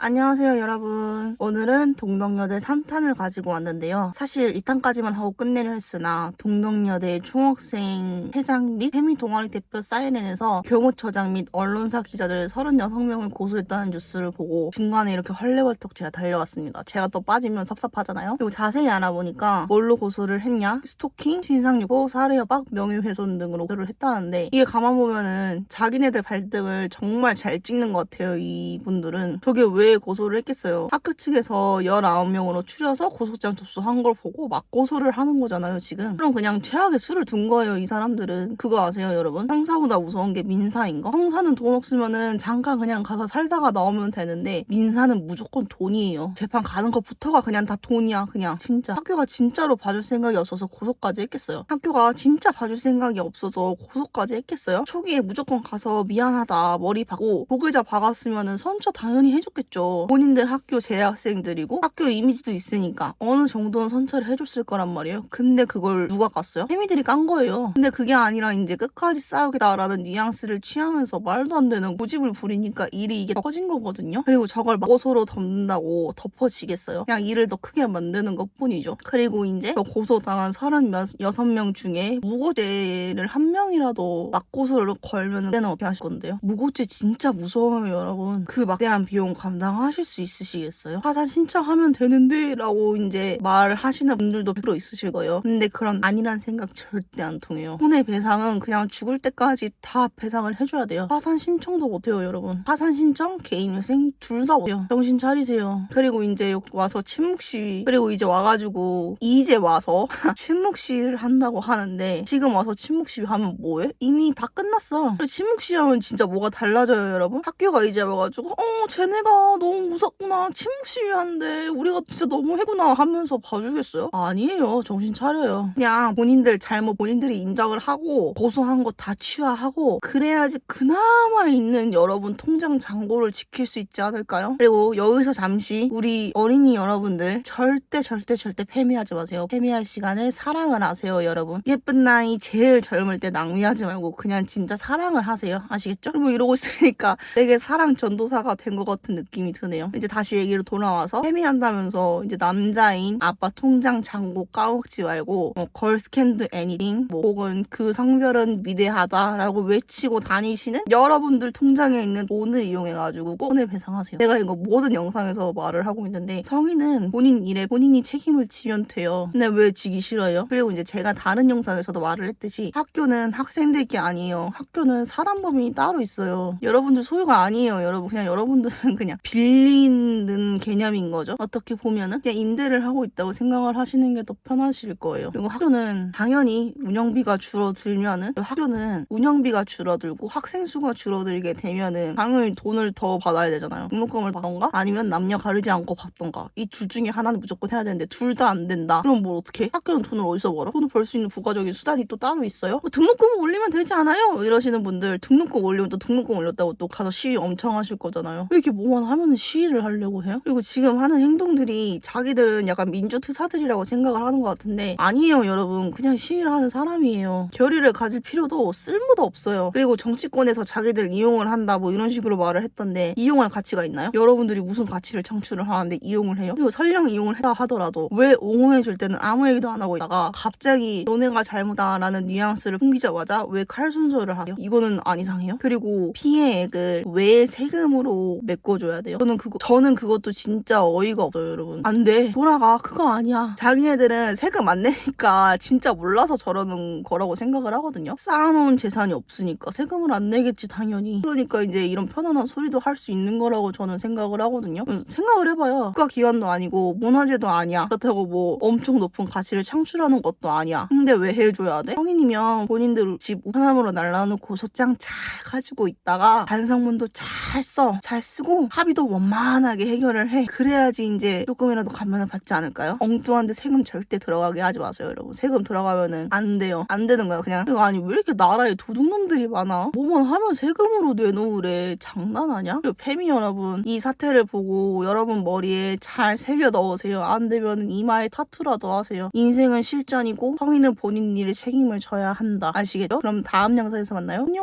안녕하세요 여러분. 오늘은 동덕여대 3탄을 가지고 왔는데요. 사실 2탄까지만 하고 끝내려 했으나 동덕여대 총학생 회장 및 해미 동아리 대표 사인회에서 교무처장 및 언론사 기자들 36명을 고소했다는 뉴스를 보고 중간에 이렇게 헐레벌떡 제가 달려왔습니다. 제가 또 빠지면 섭섭하잖아요. 그리고 자세히 알아보니까 뭘로 고소를 했냐? 스토킹, 신상유포, 살해협박, 명예훼손 등으로 고소를 했다는데 이게 가만 보면은 자기네들 발등을 정말 잘 찍는 것 같아요 이분들은. 저게 왜 고소를 했겠어요. 학교 측에서 19명으로 추려서 고소장 접수한 걸 보고 막 고소를 하는 거잖아요 지금. 그럼 그냥 최악의 수를 둔 거예요 이 사람들은. 그거 아세요 여러분? 형사보다 무서운 게 민사인 거? 형사는 돈 없으면은 잠깐 그냥 가서 살다가 나오면 되는데 민사는 무조건 돈이에요. 재판 가는 것부터가 그냥 다 돈이야 그냥. 진짜. 학교가 진짜로 봐줄 생각이 없어서 고소까지 했겠어요? 학교가 진짜 봐줄 생각이 없어서 고소까지 했겠어요? 초기에 무조건 가서 미안하다 머리 박고 보글자 박았으면은 선처 당연히 해줬겠죠 본인들 학교 재학생들이고 학교 이미지도 있으니까 어느 정도는 선처를 해줬을 거란 말이에요. 근데 그걸 누가 깠어요? 해미들이 깐 거예요. 근데 그게 아니라 이제 끝까지 싸우겠다라는 뉘앙스를 취하면서 말도 안 되는 고집을 부리니까 일이 이게 더 커진 거거든요. 그리고 저걸 고소로 덮는다고 덮어지겠어요. 그냥 일을 더 크게 만드는 것 뿐이죠. 그리고 이제 저 고소당한 36명 중에 무고죄를 한 명이라도 막고소를 걸면 그때는 어떻게 하실 건데요? 무고죄 진짜 무서워요 여러분. 그 막대한 비용 감당 하실 수 있으시겠어요? 파산 신청하면 되는데 라고 이제 말하시는 분들도 100% 있으실 거예요. 근데 그런 아니란 생각 절대 안 통해요. 손해배상은 그냥 죽을 때까지 다 배상을 해줘야 돼요. 파산 신청도 못해요 여러분. 파산 신청 개인회생 둘 다 못해요. 정신 차리세요. 그리고 이제 와서 침묵 시위 그리고 이제 와가지고 이제 와서 침묵 시위를 한다고 하는데 지금 와서 침묵 시위 하면 뭐해? 이미 다 끝났어. 침묵 시위 하면 진짜 뭐가 달라져요 여러분? 학교가 이제 와가지고 어 쟤네가 너무 무섭구나 침묵 시위하는데 우리가 진짜 너무 해구나 하면서 봐주겠어요? 아니에요 정신 차려요 그냥 본인들 잘못 본인들이 인정을 하고 고소한 거 다 취하하고 그래야지 그나마 있는 여러분 통장 잔고를 지킬 수 있지 않을까요? 그리고 여기서 잠시 우리 어린이 여러분들 절대 절대 절대 패미하지 마세요 패미할 시간을 사랑을 하세요 여러분 예쁜 나이 제일 젊을 때 낭비하지 말고 그냥 진짜 사랑을 하세요 아시겠죠? 그리고 이러고 있으니까 되게 사랑 전도사가 된 것 같은 느낌이 드네요. 이제 다시 얘기로 돌아와서 패미한다면서 이제 남자인 아빠 통장 잔고 까먹지 말고 뭐 걸스 캔드 애니딩 뭐 혹은 그 성별은 위대하다라고 외치고 다니시는 여러분들 통장에 있는 돈을 이용해가지고 꼭 손해배상하세요. 제가 이거 모든 영상에서 말을 하고 있는데 성인은 본인 일에 본인이 책임을 지면 돼요. 근데 왜 지기 싫어요? 그리고 이제 제가 다른 영상에서도 말을 했듯이 학교는 학생들 게 아니에요. 학교는 사단법인이 따로 있어요. 여러분들 소유가 아니에요 여러분. 그냥 여러분들은 그냥 빌 리는 개념인 거죠. 어떻게 보면은 그냥 임대를 하고 있다고 생각을 하시는 게 더 편하실 거예요. 그리고 학교는 당연히 운영비가 줄어들면은 학교는 운영비가 줄어들고 학생 수가 줄어들게 되면은 당연히 돈을 더 받아야 되잖아요. 등록금을 받던가 아니면 남녀 가리지 않고 받던가. 이 둘 중에 하나는 무조건 해야 되는데 둘 다 안 된다. 그럼 뭘 어떻게 학교는 돈을 어디서 벌어? 돈을 벌 수 있는 부가적인 수단이 또 따로 있어요? 뭐 등록금을 올리면 되지 않아요? 이러시는 분들 등록금 올리면 또 등록금 올렸다고 또 가서 시위 엄청 하실 거잖아요. 왜 이렇게 뭐만 하면 은 시위를 하려고 해요? 그리고 지금 하는 행동들이 자기들은 약간 민주투사들이라고 생각을 하는 것 같은데 아니에요 여러분 그냥 시위를 하는 사람이에요 결의를 가질 필요도 쓸모도 없어요 그리고 정치권에서 자기들 이용을 한다 뭐 이런 식으로 말을 했던데 이용할 가치가 있나요? 여러분들이 무슨 가치를 창출을 하는데 이용을 해요? 그리고 설령 이용을 했다 하더라도 왜 옹호해줄 때는 아무 얘기도 안 하고 있다가 갑자기 너네가 잘못다라는 뉘앙스를 풍기자마자 왜 칼 순서를 하세요? 이거는 안 이상해요? 그리고 피해액을 왜 세금으로 메꿔줘야 돼요? 저는 그거 저는 그것도 진짜 어이가 없어요 여러분. 안 돼. 돌아가 그거 아니야. 자기네들은 세금 안 내니까 진짜 몰라서 저러는 거라고 생각을 하거든요. 쌓아놓은 재산이 없으니까 세금을 안 내겠지 당연히. 그러니까 이제 이런 편안한 소리도 할 수 있는 거라고 저는 생각을 하거든요. 생각을 해봐요. 국가기관도 아니고 문화재도 아니야. 그렇다고 뭐 엄청 높은 가치를 창출하는 것도 아니야. 근데 왜 해줘야 돼? 성인이면 본인들 집 하나으로 날라놓고 소장 잘 가지고 있다가 반성문도 잘 써. 잘 쓰고 합의도 원만하게 해결을 해. 그래야지 이제 조금이라도 감면을 받지 않을까요? 엉뚱한데 세금 절대 들어가게 하지 마세요 여러분. 세금 들어가면은 안 돼요. 안 되는 거야 그냥. 아니 왜 이렇게 나라에 도둑놈들이 많아? 뭐만 하면 세금으로 내놓으래. 장난하냐? 그리고 페미 여러분 이 사태를 보고 여러분 머리에 잘 새겨 넣으세요. 안 되면 이마에 타투라도 하세요. 인생은 실전이고 성인은 본인 일에 책임을 져야 한다. 아시겠죠? 그럼 다음 영상에서 만나요. 안녕